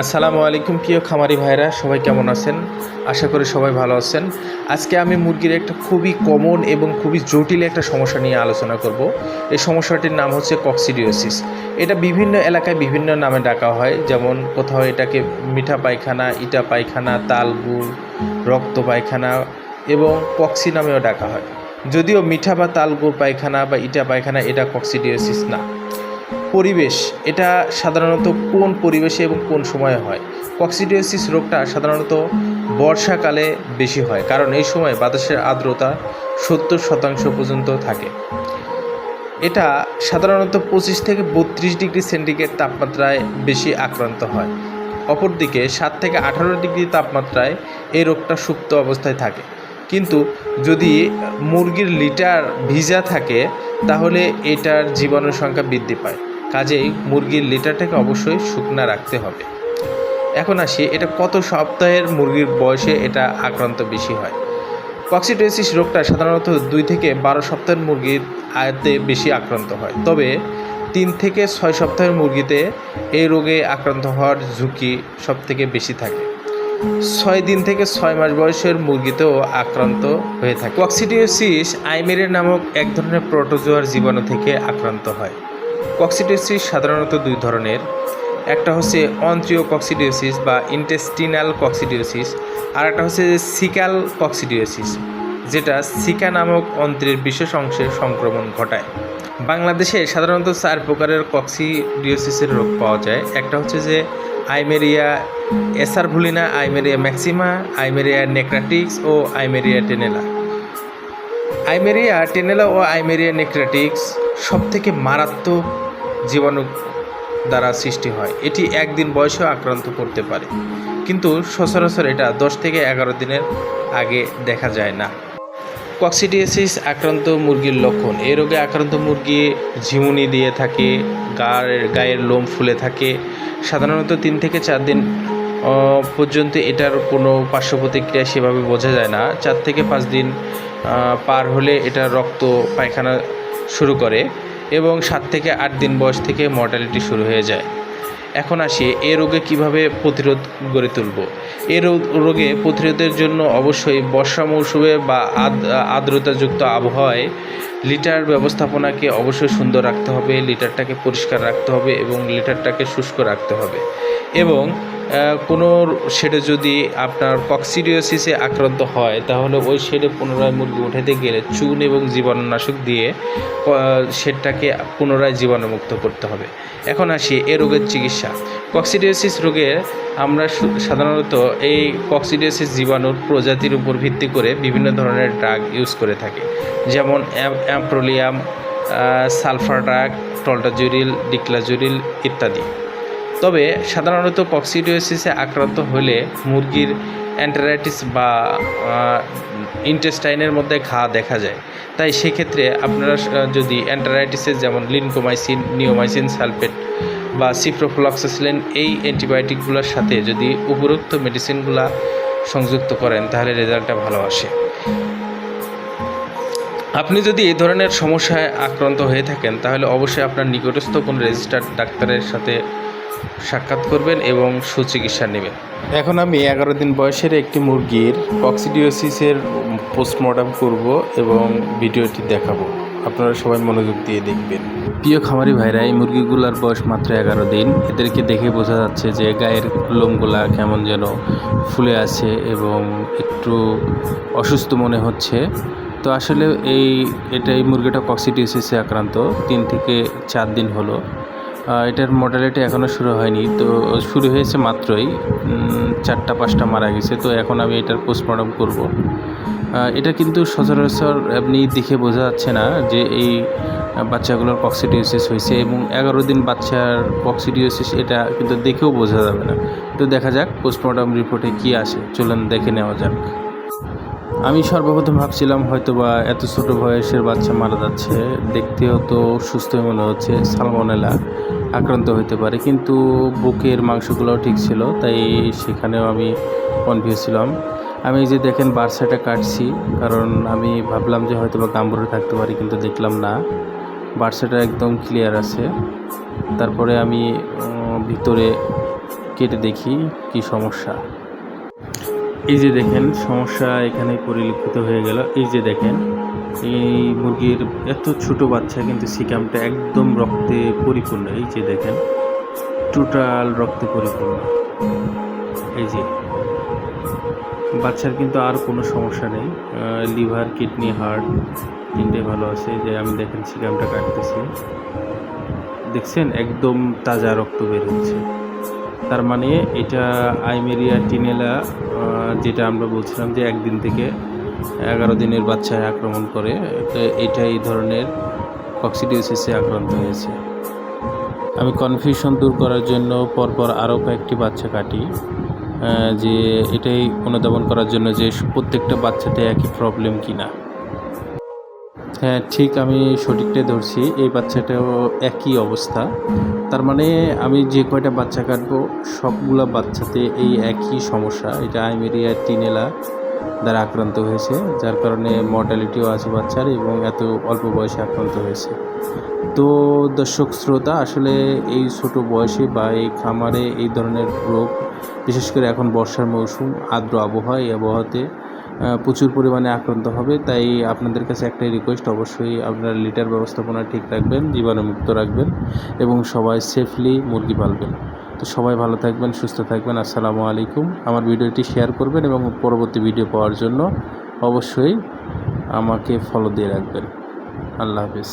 আসসালামু আলাইকুম, প্রিয় খামারি ভাইরা সবাই কেমন আছেন? আশা করি সবাই ভালো আছেন। আজকে আমি মুরগির একটা খুবই কমন এবং খুবই জটিল একটা সমস্যা নিয়ে আলোচনা করব। এই সমস্যাটির নাম হচ্ছে কক্সিডিওসিস এটা বিভিন্ন এলাকায় বিভিন্ন নামে ডাকা হয়। যেমন কোথাও এটাকে মিঠা পায়খানা, ইটা পায়খানা, তালগুড়, রক্ত পায়খানা এবং কক্সি নামেও ডাকা হয়। যদিও মিঠা বা তালগুড় পায়খানা বা ইটা পায়খানা এটা কক্সিডিওসিস না। পরিবেশ, এটা সাধারণত কোন পরিবেশে এবং কোন সময়ে হয়? কক্সিডিওসিস রোগটা সাধারণত বর্ষাকালে বেশি হয়, কারণ এই সময় বাতাসের আর্দ্রতা সত্তর শতাংশ পর্যন্ত থাকে। এটা সাধারণত পঁচিশ থেকে বত্রিশ ডিগ্রি সেন্টিগ্রেড তাপমাত্রায় বেশি আক্রান্ত হয়। অপরদিকে সাত থেকে আঠারো ডিগ্রি তাপমাত্রায় এই রোগটা সুপ্ত অবস্থায় থাকে। কিন্তু যদি মুরগির লিটার ভিজা থাকে, তাহলে এটার জীবাণুর সংখ্যা বৃদ্ধি পায়। কাজেই মুরগির লিটারটাকে অবশ্যই শুকনা রাখতে হবে। এখন আসি, এটা কত সপ্তাহের মুরগির বয়সে এটা আক্রান্ত বেশি হয়? কক্সিটোসিস রোগটা সাধারণত দুই থেকে বারো সপ্তাহের মুরগির আয়তে বেশি আক্রান্ত হয়। তবে তিন থেকে ছয় সপ্তাহের মুরগিতে এই রোগে আক্রান্ত হওয়ার ঝুঁকি সব থেকে বেশি থাকে। ছয় দিন থেকে ছয় মাস বয়সের মুরগিতেও আক্রান্ত হয়ে থাকে। কক্সিডিওসিস আইমেরিয়া নামক এক ধরনের প্রোটোজোয়ার জীবাণু থেকে আক্রান্ত হয়। কক্সিডিওসিস সাধারণত দুই ধরনের। একটা হচ্ছে অন্ত্রীয় কক্সিডিওসিস বা ইন্টেস্টিনাল কক্সিডিওসিস আর একটা হচ্ছে সিকাল কক্সিডিওসিস যেটা সিকা নামক অন্ত্রের বিশেষ অংশে সংক্রমণ ঘটায়। বাংলাদেশে সাধারণত চার প্রকারের কক্সিডিওসিসের রোগ পাওয়া যায়। একটা হচ্ছে যে আইমেরিয়া এসারভুলিনা, আইমেরিয়া ম্যাক্সিমা, আইমেরিয়া নেক্রাটিক্স ও আইমেরিয়া টেনেলা। আইমেরিয়া টেনেলা ও আইমেরিয়া নেক্রাটিক্স সব থেকে মারাত্মক জীবাণু দ্বারা সৃষ্টি হয়। এটি একদিন বয়সেও আক্রান্ত করতে পারে। কিন্তু সচরাচর এটা দশ থেকে এগারো দিনের আগে দেখা যায় না। কক্সিডিয়াসিস আক্রান্ত মুরগির লক্ষণ। এই রোগে আক্রান্ত মুরগি ঝিমুনি দিয়ে থাকে, গায়ের গায়ের লোম ফুলে থাকে। সাধারণত তিন থেকে চার দিন পর্যন্ত এটার কোনো পার্শ্ব প্রতিক্রিয়া সেভাবে বোঝা যায় না। চার থেকে পাঁচ দিন পার হলে এটা রক্ত, পায়খানা শুরু করে এবং সাত থেকে আট দিন বয়স থেকে মর্টালিটি শুরু হয়ে যায়। এখন আসি, এ রোগে কীভাবে প্রতিরোধ গড়ে তুলব? এ রোগ- প্রতিরোধের জন্য অবশ্যই বর্ষা মৌসুমে বা আর্দ্রতাযুক্ত আবহাওয়ায় লিটার ব্যবস্থাপনাকে অবশ্যই সুন্দর রাখতে হবে, লিটারটাকে পরিষ্কার রাখতে হবে এবং লিটারটাকে শুষ্ক রাখতে হবে। এবং কোনো শেডে যদি আপনার কক্সিডিওসিসে আক্রান্ত হয়, তাহলে ওই শেডে পুনরায় মুরগি উঠাতে গেলে চুন এবং জীবাণুনাশক দিয়ে শেডটাকে পুনরায় জীবাণুমুক্ত করতে হবে। এখন আসি এ রোগের চিকিৎসা। কক্সিডিওসিস রোগের আমরা সাধারণত এই কক্সিডিওসিস জীবাণুর প্রজাতির উপর ভিত্তি করে বিভিন্ন ধরনের ড্রাগ ইউজ করে থাকি। যেমন অ্যাম- অ্যাম্প্রোলিয়াম সালফার ড্রাগ, টল্টাজুরিল, ডিক্লাজুরিল ইত্যাদি। তবে সাধারণত কক্সিডিওসিসে আক্রান্ত হলে মুরগির অ্যান্টারাইটিস বা ইন্টেস্টাইনের মধ্যে ঘা দেখা যায়। তাই সেক্ষেত্রে আপনারা যদি অ্যান্টারাইটিসের যেমন লিনকোমাইসিন নিওমাইসিন সালফেট বা সিপ্রোফ্লক্সাসিলিন এই অ্যান্টিবায়োটিকগুলোর সাথে যদি উপরোক্ত মেডিসিনগুলো সংযুক্ত করেন, তাহলে রেজাল্টটা ভালো আসে। আপনি যদি এই ধরনের সমস্যায় আক্রান্ত হয়ে থাকেন, তাহলে অবশ্যই আপনার নিকটস্থ কোনো রেজিস্টার্ড ডাক্তারের সাথে সাক্ষাৎ করবেন এবং সুচিকিৎসা নেবেন। এখন আমি এগারো দিন বয়সের একটি মুরগির কক্সিডিওসিসের পোস্টমর্টম করব এবং ভিডিওটি দেখাবো। আপনারা সবাই মনোযোগ দিয়ে দেখবেন। প্রিয় খামারি ভাইরা, এই মুরগিগুলার বয়স মাত্র এগারো দিন। এদেরকে দেখে বোঝা যাচ্ছে যে গায়ের লোমগুলা কেমন যেন ফুলে আছে এবং একটু অসুস্থ মনে হচ্ছে। তো আসলে এই, এটা এই মুরগিটা কক্সিডিওসিসে আক্রান্ত। তিন থেকে চার দিন হলো। এটার মর্টালিটি এখনও শুরু হয়নি। তো শুরু হয়েছে মাত্রই। চারটা, পাঁচটা মারা গেছে। তো এখন আমি এটার পোস্টমর্টম করব। এটা কিন্তু সচরাচর আপনি দেখে বোঝা যাচ্ছে না যে এই বাচ্চাগুলোর কক্সিডিওসিস হয়েছে এবং এগারো দিন বাচ্চার কক্সিডিওসিস এটা কিন্তু দেখেও বোঝা যাবে না। তো দেখা যাক পোস্টমর্টম রিপোর্টে কী আসে। চলুন দেখে নেওয়া যাক। আমি সর্বপ্রথম ভাবছিলাম হয়তো বা এত ছোট বয়সের বাচ্চা মারা যাচ্ছে। দেখতেও তো সুস্থই মনে হচ্ছে, সালমনেলা। আক্রান্ত হতে পারে। কিন্তু বুকের মাংসগুলোও ঠিক ছিল, তাই সেখানেও আমি কনফিউজ ছিলাম। আমি যে দেখেন বার্সাটা কাটছি, কারণ আমি ভাবলাম যে হয়তো বা গাম্বুরে থাকতে পারি, কিন্তু দেখলাম না। বার্সাটা একদম ক্লিয়ার আছে। তারপরে আমি ভিতরে কেটে দেখি কি সমস্যা। এই যে দেখেন, সমস্যা এখানে পরিলক্ষিত হয়ে গেল। এই যে দেখেন এই মুরগির এত ছোট বাচ্চা কিন্তু সিকামটা একদম রক্তে পরিপূর্ণ, এই যে দেখেন। টোটাল রক্তে পরিপূর্ণ। এই যে। বাচ্চার কিন্তু আর কোনো সমস্যা নেই। লিভার, কিডনি, হার্ট তিনটে ভালো আছে। যে আমি দেখেন সিকামটা কাটতেছি। দেখছেন? একদম তাজা রক্ত বের হচ্ছে। তার মানে এটা আইমেরিয়া টিনেলা যেটা আমরা বলছিলাম যে একদিন থেকে এগারো দিনের বাচ্চায় আক্রমণ করে এটা এই ধরনের কক্সিডিওসিসে আক্রান্ত হয়েছে। আমি কনফিউশন দূর করার জন্য পরপর আরও কয়েকটি বাচ্চা কাটি যে এটাই অনুধাবন করার জন্য যে প্রত্যেকটা বাচ্চাতে একই প্রবলেম কিনা। হ্যাঁ ঠিক আমি সঠিকটাই ধরছি, এই বাচ্চাটাও একই অবস্থা। তার মানে আমি যে কয়টা বাচ্চা কাটবো, সবগুলা বাচ্চাতে এই একই সমস্যা, এটা আইমেরিয়া টিনেলা দ্বারা আক্রান্ত হয়েছে, যার কারণে মর্টালিটিও আছে বাচ্চার এবং এত অল্প বয়সে আক্রান্ত হয়েছে। তো দর্শক, শ্রোতা, আসলে এই ছোট বয়সে বা এই খামারে এই ধরনের রোগ, বিশেষ করে এখন বর্ষার মৌসুম, আর্দ্র আবহাওয়া, এই আবহাওয়াতে প্রচুর পরিমাণে আক্রান্ত হবে। তাই আপনাদের কাছে একটাই রিকোয়েস্ট অবশ্যই আপনারা লিটার ব্যবস্থাপনা ঠিক রাখবেন, জীবাণুমুক্ত রাখবেন এবং সবাই সেফলি মুরগি পালবেন। তো সবাই ভালো থাকবেন, সুস্থ থাকবেন। আসসালামু আলাইকুম। আমার ভিডিওটি শেয়ার করবেন এবং পরবর্তী ভিডিও পাওয়ার জন্য অবশ্যই আমাকে ফলো দিয়ে রাখবেন। আল্লাহ হাফিজ।